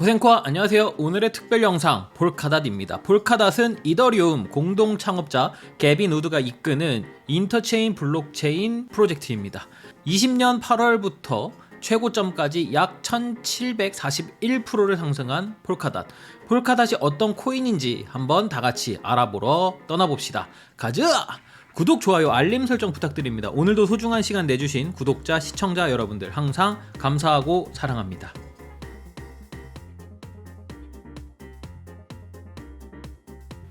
고생코아 안녕하세요. 오늘의 특별 영상 볼카닷입니다. 볼카닷은 이더리움 공동 창업자 개빈 우드가 이끄는 인터체인 블록체인 프로젝트입니다. 20년 8월부터 최고점까지 약 1741%를 상승한 폴카닷. 폴카닷이 어떤 코인인지 한번 다 같이 알아보러 떠나봅시다. 가자! 구독, 좋아요, 알림 설정 부탁드립니다. 오늘도 소중한 시간 내주신 구독자, 시청자 여러분들 항상 감사하고 사랑합니다.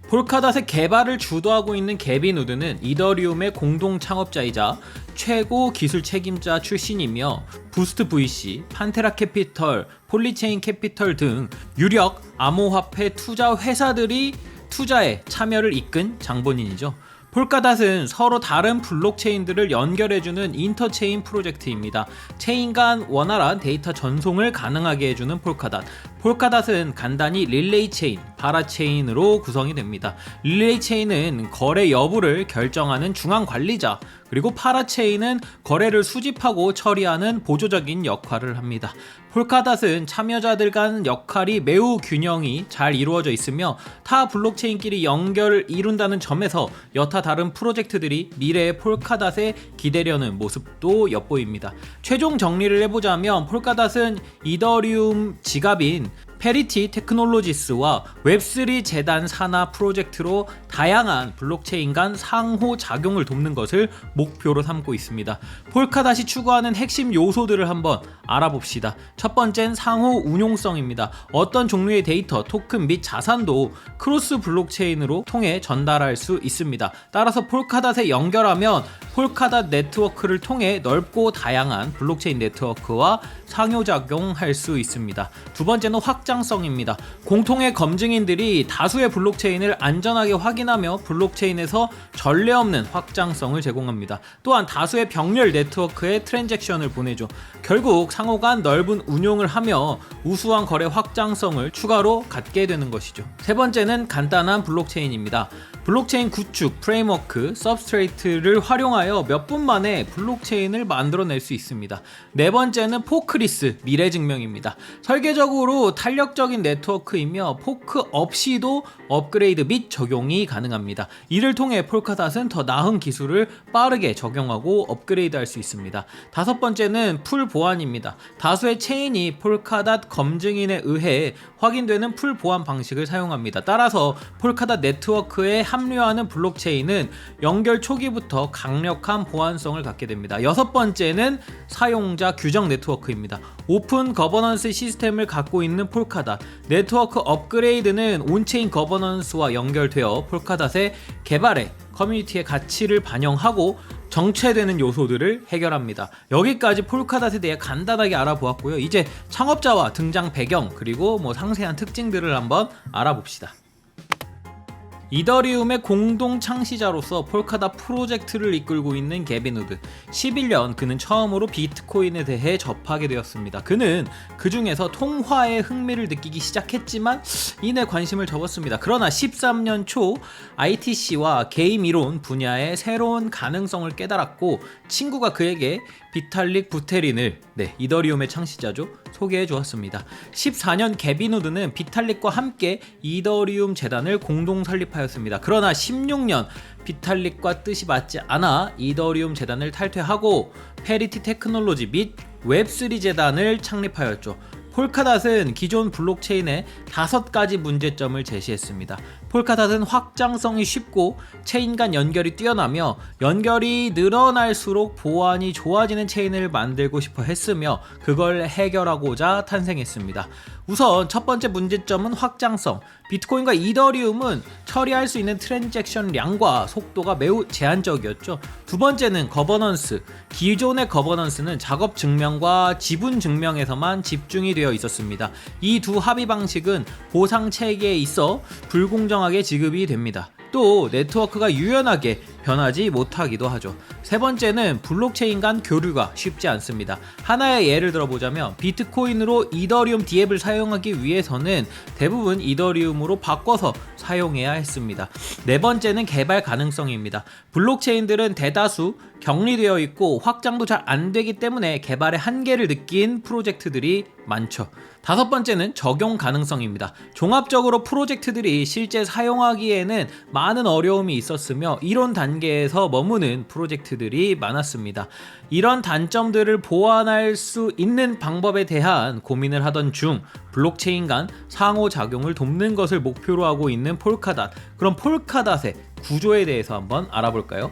폴카닷의 개발을 주도하고 있는 개빈 우드는 이더리움의 공동 창업자이자 최고 기술 책임자 출신이며 부스트 VC, 판테라 캐피털, 폴리체인 캐피털 등 유력 암호화폐 투자 회사들이 투자에 참여를 이끈 장본인이죠. 폴카닷은 서로 다른 블록체인들을 연결해주는 인터체인 프로젝트입니다. 체인 간 원활한 데이터 전송을 가능하게 해주는 폴카닷. 폴카닷은 간단히 릴레이 체인, 바라 체인으로 구성이 됩니다. 릴레이 체인은 거래 여부를 결정하는 중앙 관리자, 그리고 파라 체인은 거래를 수집하고 처리하는 보조적인 역할을 합니다. 폴카닷은 참여자들 간 역할이 매우 균형이 잘 이루어져 있으며 타 블록체인끼리 연결을 이룬다는 점에서 여타 다른 프로젝트들이 미래의 폴카닷에 기대려는 모습도 엿보입니다. 최종 정리를 해보자면 폴카닷은 이더리움 지갑인 페리티 테크놀로지스와 웹3 재단 산하 프로젝트로 다양한 블록체인 간 상호 작용을 돕는 것을 목표로 삼고 있습니다. 폴카닷이 추구하는 핵심 요소들을 한번 알아봅시다. 첫 번째는 상호 운용성입니다. 어떤 종류의 데이터, 토큰 및 자산도 크로스 블록체인으로 통해 전달할 수 있습니다. 따라서 폴카닷에 연결하면 폴카닷 네트워크를 통해 넓고 다양한 블록체인 네트워크와 상호작용할 수 있습니다. 두 번째는 확장성입니다. 공통의 검증인들이 다수의 블록체인을 안전하게 확인하며 블록체인에서 전례 없는 확장성을 제공합니다. 또한 다수의 병렬 네트워크에 트랜잭션을 보내죠. 결국 상호 간 넓은 운용을 하며 우수한 거래 확장성을 추가로 갖게 되는 것이죠. 세 번째는 간단한 블록체인입니다. 블록체인 구축, 프레임워크, 서브스트레이트를 활용하여 몇 분 만에 블록체인을 만들어낼 수 있습니다. 네 번째는 포크리스, 미래 증명입니다. 설계적으로 탄력적인 네트워크이며 포크 없이도 업그레이드 및 적용이 가능합니다. 이를 통해 폴카닷은 더 나은 기술을 빠르게 적용하고 업그레이드할 수 있습니다. 다섯 번째는 풀 보안입니다. 다수의 체인이 폴카닷 검증인에 의해 확인되는 풀 보안 방식을 사용합니다. 따라서 폴카닷 네트워크에 합류하는 블록체인은 연결 초기부터 강력 한 보안성을 갖게 됩니다. 여섯 번째는 사용자 규정 네트워크입니다. 오픈 거버넌스 시스템을 갖고 있는 폴카닷 네트워크 업그레이드는 온체인 거버넌스와 연결되어 폴카닷의 개발에 커뮤니티의 가치를 반영하고 정체되는 요소들을 해결합니다. 여기까지 폴카닷에 대해 간단하게 알아보았고요. 이제 창업자와 등장 배경 그리고 뭐 상세한 특징들을 한번 알아봅시다. 이더리움의 공동 창시자로서 폴카닷 프로젝트를 이끌고 있는 게빈 우드. 11년 그는 처음으로 비트코인에 대해 접하게 되었습니다. 그는 그 중에서 통화에 흥미를 느끼기 시작했지만 이내 관심을 접었습니다. 그러나 13년 초 ITC와 게임 이론 분야의 새로운 가능성을 깨달았고 친구가 그에게 비탈릭 부테린을 네, 이더리움의 창시자죠. 소개해 주었습니다. 14년 게빈 우드는 비탈릭과 함께 이더리움 재단을 공동 설립하였습니다. 그러나 16년 비탈릭과 뜻이 맞지 않아 이더리움 재단을 탈퇴하고 페리티 테크놀로지 및 웹3 재단을 창립하였죠. 폴카닷은 기존 블록체인의 다섯 가지 문제점을 제시했습니다. 폴카닷은 확장성이 쉽고 체인 간 연결이 뛰어나며 연결이 늘어날수록 보안이 좋아지는 체인을 만들고 싶어 했으며 그걸 해결하고자 탄생했습니다. 우선 첫 번째 문제점은 확장성. 비트코인과 이더리움은 처리할 수 있는 트랜잭션량과 속도가 매우 제한적이었죠. 두 번째는 거버넌스. 기존의 거버넌스는 작업 증명과 지분 증명에서만 집중이 되어 있었습니다. 이 두 합의 방식은 보상 체계에 있어 불공정하게 지급이 됩니다. 또 네트워크가 유연하게 변하지 못하기도 하죠. 세 번째는 블록체인 간 교류가 쉽지 않습니다. 하나의 예를 들어보자면 비트코인으로 이더리움 디앱을 사용하기 위해서는 대부분 이더리움으로 바꿔서 사용해야 했습니다. 네 번째는 개발 가능성입니다. 블록체인들은 대다수 격리되어 있고 확장도 잘 안 되기 때문에 개발의 한계를 느낀 프로젝트들이 많죠. 다섯 번째는 적용 가능성입니다. 종합적으로 프로젝트들이 실제 사용하기에는 많은 어려움이 있었으며 이론 단계 에서 머무는 프로젝트들이 많았습니다. 이런 단점들을 보완할 수 있는 방법에 대한 고민을 하던 중 블록체인 간 상호작용을 돕는 것을 목표로 하고 있는 폴카닷. 그럼 폴카닷의 구조에 대해서 한번 알아볼까요?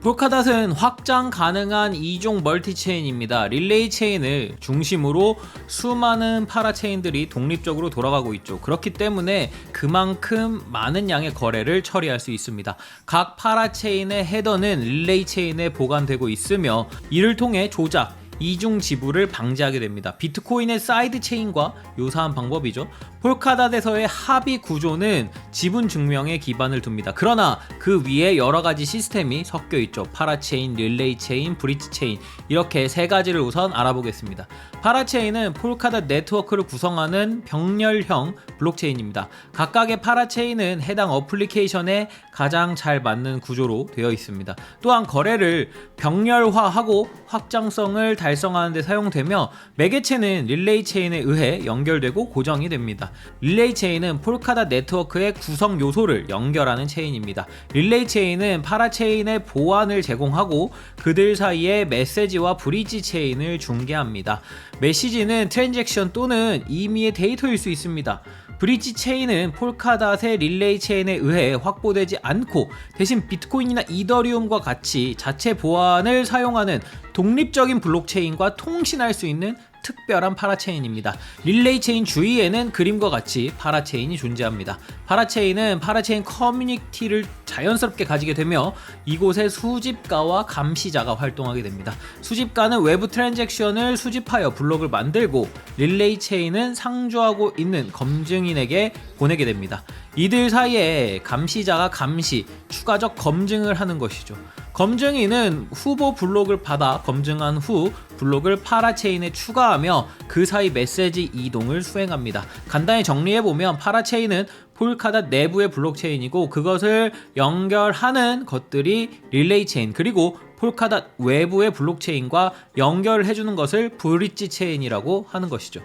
폴카닷은 확장 가능한 이종 멀티 체인입니다. 릴레이 체인을 중심으로 수많은 파라 체인들이 독립적으로 돌아가고 있죠. 그렇기 때문에 그만큼 많은 양의 거래를 처리할 수 있습니다. 각 파라 체인의 헤더는 릴레이 체인에 보관되고 있으며 이를 통해 조작, 이중 지불을 방지하게 됩니다. 비트코인의 사이드 체인과 유사한 방법이죠. 폴카닷에서의 합의 구조는 지분 증명에 기반을 둡니다. 그러나 그 위에 여러 가지 시스템이 섞여 있죠. 파라체인, 릴레이 체인, 브릿지 체인 이렇게 세 가지를 우선 알아보겠습니다. 파라체인은 폴카닷 네트워크를 구성하는 병렬형 블록체인입니다. 각각의 파라체인은 해당 어플리케이션에 가장 잘 맞는 구조로 되어 있습니다. 또한 거래를 병렬화하고 확장성을 달성하는 데 사용되며 매개체는 릴레이 체인에 의해 연결되고 고정이 됩니다. 릴레이 체인은 폴카닷 네트워크의 구성 요소를 연결하는 체인입니다. 릴레이 체인은 파라 체인의 보안을 제공하고 그들 사이에 메시지와 브리지 체인을 중개합니다. 메시지는 트랜잭션 또는 임의의 데이터일 수 있습니다. 브릿지 체인은 폴카닷의 릴레이 체인에 의해 확보되지 않고 대신 비트코인이나 이더리움과 같이 자체 보안을 사용하는 독립적인 블록체인과 통신할 수 있는 특별한 파라체인입니다. 릴레이 체인 주위에는 그림과 같이 파라체인이 존재합니다. 파라체인은 파라체인 커뮤니티를 자연스럽게 가지게 되며 이곳에 수집가와 감시자가 활동하게 됩니다. 수집가는 외부 트랜잭션을 수집하여 블록을 만들고 릴레이 체인은 상주하고 있는 검증인에게 보내게 됩니다. 이들 사이에 감시자가 감시, 추가적 검증을 하는 것이죠. 검증인은 후보 블록을 받아 검증한 후 블록을 파라체인에 추가하며 그 사이 메시지 이동을 수행합니다. 간단히 정리해보면 파라체인은 폴카닷 내부의 블록체인이고 그것을 연결하는 것들이 릴레이 체인 그리고 폴카닷 외부의 블록체인과 연결을 해주는 것을 브릿지 체인이라고 하는 것이죠.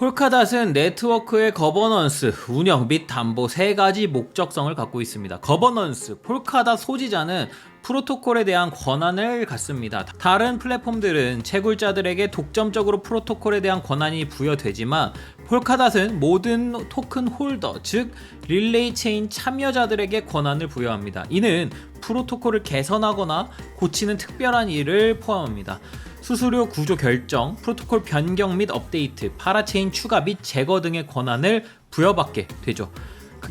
폴카닷은 네트워크의 거버넌스, 운영 및 담보 세 가지 목적성을 갖고 있습니다. 거버넌스, 폴카닷 소지자는 프로토콜에 대한 권한을 갖습니다. 다른 플랫폼들은 채굴자들에게 독점적으로 프로토콜에 대한 권한이 부여되지만 폴카닷은 모든 토큰 홀더, 즉 릴레이 체인 참여자들에게 권한을 부여합니다. 이는 프로토콜을 개선하거나 고치는 특별한 일을 포함합니다. 수수료 구조 결정, 프로토콜 변경 및 업데이트, 파라체인 추가 및 제거 등의 권한을 부여받게 되죠.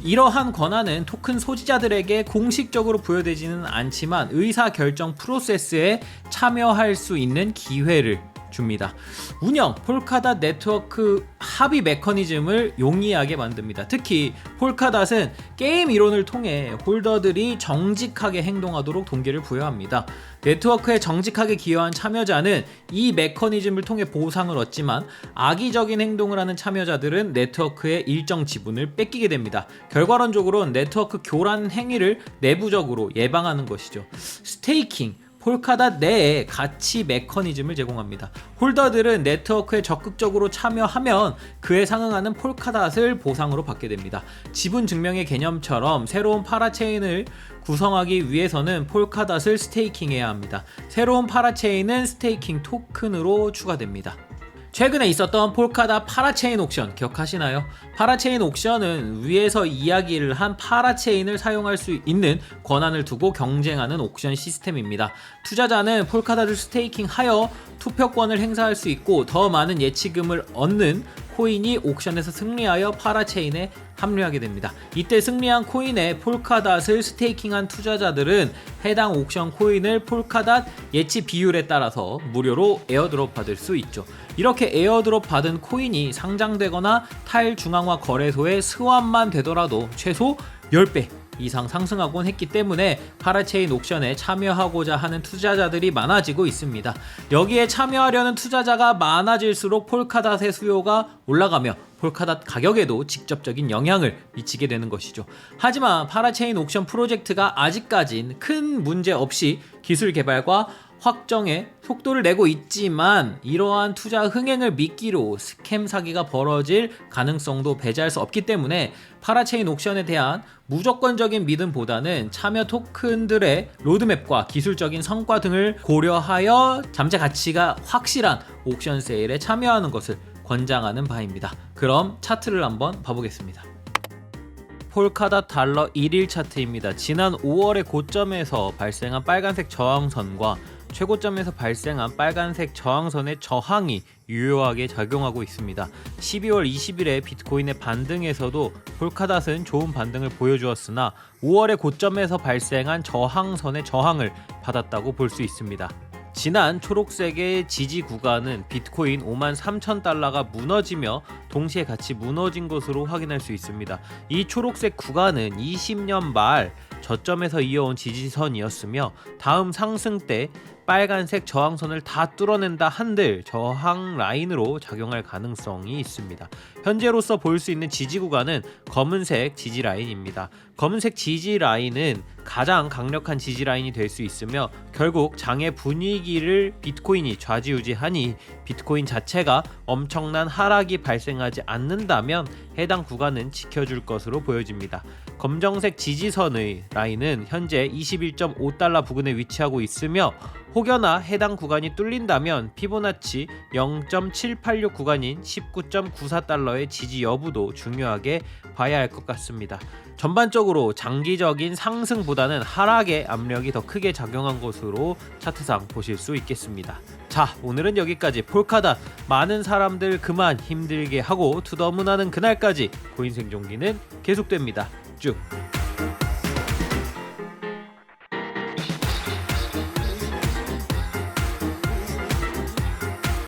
이러한 권한은 토큰 소지자들에게 공식적으로 부여되지는 않지만 의사 결정 프로세스에 참여할 수 있는 기회를 줍니다. 운영 폴카닷 네트워크 합의 메커니즘을 용이하게 만듭니다. 특히 폴카닷은 게임 이론을 통해 홀더들이 정직하게 행동하도록 동기를 부여합니다. 네트워크에 정직하게 기여한 참여자는 이 메커니즘을 통해 보상을 얻지만 악의적인 행동을 하는 참여자들은 네트워크의 일정 지분을 뺏기게 됩니다. 결과론적으로는 네트워크 교란 행위를 내부적으로 예방하는 것이죠. 스테이킹 폴카닷 내에 가치 메커니즘을 제공합니다. 홀더들은 네트워크에 적극적으로 참여하면 그에 상응하는 폴카닷을 보상으로 받게 됩니다. 지분 증명의 개념처럼 새로운 파라체인을 구성하기 위해서는 폴카닷을 스테이킹해야 합니다. 새로운 파라체인은 스테이킹 토큰으로 추가됩니다. 최근에 있었던 폴카다 파라체인 옥션 기억하시나요? 파라체인 옥션은 위에서 이야기를 한 파라체인을 사용할 수 있는 권한을 두고 경쟁하는 옥션 시스템입니다. 투자자는 폴카다를 스테이킹하여 투표권을 행사할 수 있고 더 많은 예치금을 얻는 코인이 옥션에서 승리하여 파라체인에 합류하게 됩니다. 이때 승리한 코인에 폴카닷을 스테이킹한 투자자들은 해당 옥션 코인을 폴카닷 예치 비율에 따라서 무료로 에어드롭 받을 수 있죠. 이렇게 에어드롭 받은 코인이 상장되거나 탈중앙화 거래소에 스왑만 되더라도 최소 10배 이상 상승하곤 했기 때문에 파라체인 옥션에 참여하고자 하는 투자자들이 많아지고 있습니다. 여기에 참여하려는 투자자가 많아질수록 폴카닷의 수요가 올라가며 폴카닷 가격에도 직접적인 영향을 미치게 되는 것이죠. 하지만 파라체인 옥션 프로젝트가 아직까진 큰 문제 없이 기술 개발과 확정에 속도를 내고 있지만 이러한 투자 흥행을 미끼로 스캠 사기가 벌어질 가능성도 배제할 수 없기 때문에 파라체인 옥션에 대한 무조건적인 믿음보다는 참여 토큰들의 로드맵과 기술적인 성과 등을 고려하여 잠재 가치가 확실한 옥션 세일에 참여하는 것을 권장하는 바입니다. 그럼 차트를 한번 봐보겠습니다. 폴카닷 달러 1일 차트입니다. 지난 5월의 고점에서 발생한 빨간색 저항선과 최고점에서 발생한 빨간색 저항선의 저항이 유효하게 작용하고 있습니다. 12월 20일에 비트코인의 반등에서도 폴카닷은 좋은 반등을 보여주었으나 5월의 고점에서 발생한 저항선의 저항을 받았다고 볼 수 있습니다. 지난 초록색의 지지 구간은 비트코인 5만 3천 달러가 무너지며 동시에 같이 무너진 것으로 확인할 수 있습니다. 이 초록색 구간은 20년 말 저점에서 이어온 지지선이었으며 다음 상승 때 빨간색 저항선을 다 뚫어낸다 한들 저항 라인으로 작용할 가능성이 있습니다. 현재로서 볼 수 있는 지지 구간은 검은색 지지 라인입니다. 검은색 지지 라인은 가장 강력한 지지 라인이 될 수 있으며 결국 장의 분위기를 비트코인이 좌지우지하니 비트코인 자체가 엄청난 하락이 발생하지 않는다면 해당 구간은 지켜줄 것으로 보여집니다. 검정색 지지선의 라인은 현재 21.5달러 부근에 위치하고 있으며 혹여나 해당 구간이 뚫린다면 피보나치 0.786 구간인 19.94달러 의 지지 여부도 중요하게 봐야 할 것 같습니다. 전반적으로 장기적인 상승보다는 하락의 압력이 더 크게 작용한 것으로 차트상 보실 수 있겠습니다. 자, 오늘은 여기까지 폴카닷 많은 사람들 그만 힘들게 하고 투더문하는 그날까지 코인 생존기는 계속됩니다. 쭉.